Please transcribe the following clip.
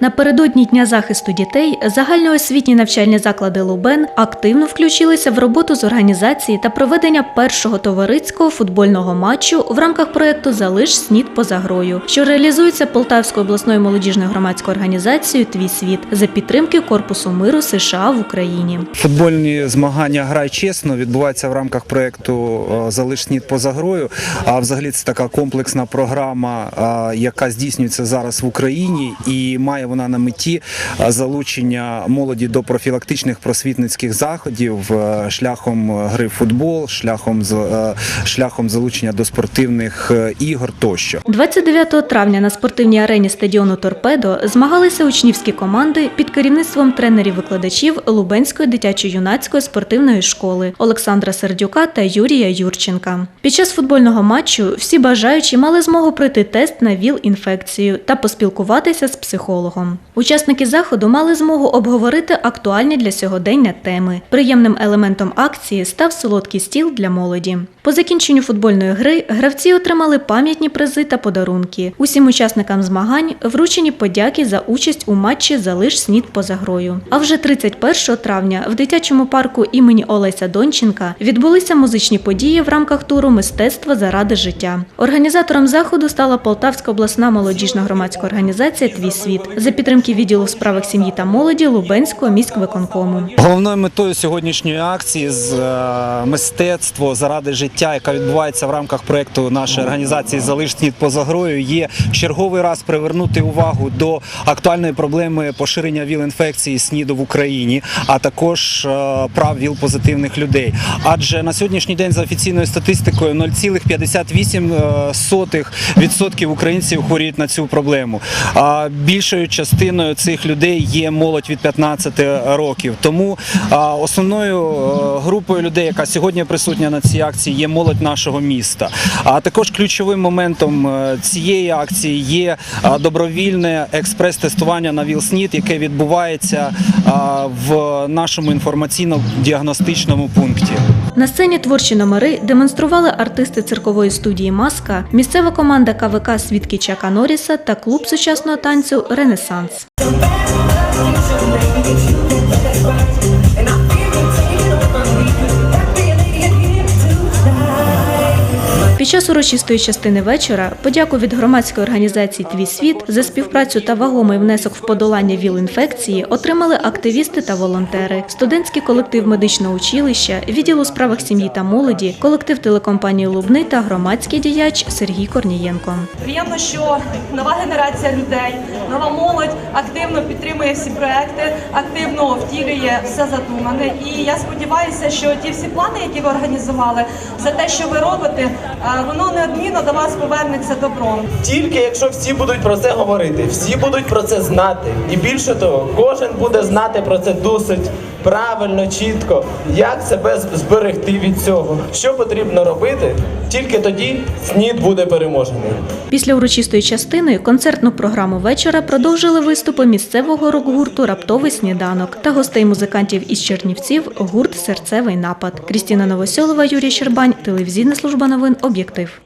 Напередодні Дня захисту дітей загальноосвітні навчальні заклади Лубен активно включилися в роботу з організації та проведення першого товариського футбольного матчу в рамках проєкту Залиш снід поза грою, що реалізується Полтавською обласною молодіжною громадською організацією Твій світ за підтримки Корпусу миру США в Україні. Футбольні змагання Грай чесно відбуваються в рамках проєкту е, Залиш снід поза грою. А взагалі це така комплексна програма, е, яка здійснюється зараз в Україні, і має вона на меті е, залучення молоді до профілактичних просвітницьких заходів е, шляхом гри в футбол, шляхом е, шляхом залучення до спортивних е, ігор тощо. 29 травня на спортивній арені стадіону Торпедо змагалися учнівські команди під керівництвом тренерів-викладачів Лубенської дитячо-юнацької спортивної школи Олександра Сердюка та Юрія Юрченка. Під час футбольного матчу всі бажаючі мали змогу пройти тест на ВІЛ-інфекцію та поспілкуватися з психологом. Учасники заходу мали змогу обговорити актуальні для сьогодення теми. Приємним елементом акції став солодкий стіл для молоді. По закінченню футбольної гри гравці отримали пам'ятні призи та подарунки. Усім учасникам змагань вручені подяки за участь у матчі Залиш снід поза грою. А вже 31 травня в дитячому парку імені Олеся Донченка відбулися музичні події в рамках туру Мистецтво заради життя. Організатором заходу стала Полтавська обласна молодіжна громадська організація Твій світ за підтримки відділу в справах сім'ї та молоді Лубенського міськвиконкому. Головною метою сьогоднішньої акції з е, мистецтво заради життя, яка відбувається в рамках проекту нашої організації Залиш снід поза грою, є черговий раз привернути увагу до актуальної проблеми поширення ВІЛ-інфекції СНІДу в Україні, а також е, прав ВІЛ-позитивних людей. Адже на сьогоднішній день за офіційною статистикою 0,58% українців хворіють на цю проблему. Більшою частиною цих людей є молодь від 15 років. Тому основною е, групою людей, яка сьогодні присутня на цій акції, є молодь нашого міста. А також ключовим моментом е, цієї акції є добровільне експрес-тестування на ВІЛ-СНІД, яке відбувається в нашому інформаційно-діагностичному пункті. На сцені творчі номери демонстрували артисти циркової студії Маска, місцева команда КВК Свідки Чака Норріса та клуб сучасного танцю Ренесанс. Під час урочистої частини вечора подяку від громадської організації Твій світ за співпрацю та вагомий внесок в подолання ВІЛ-інфекції отримали активісти та волонтери, студентський колектив медичного училища, відділ у справах сім'ї та молоді, колектив телекомпанії Лубни та громадський діяч Сергій Корнієнко. Приємно, що нова генерація людей, нова молодь активно підтримує всі проекти, активно втілює все задумане. І я сподіваюся, що ті всі плани, які ви організували, за те, що ви робите, воно неодмінно до вас повернеться добром. Тільки якщо всі будуть про це говорити, всі будуть про це знати. І більше того, кожен буде знати про це досить правильно, чітко, як себе зберегти від цього. Що потрібно робити, тільки тоді СНІД буде переможений. Після урочистої частини концертну програму вечора продовжили виступи місцевого рок-гурту Раптовий сніданок та гостей музикантів із Чернівців гурт Серцевий напад. Крістіна Новосьолова, Юрій Щербань, телевізійна служба новин Об'єктив.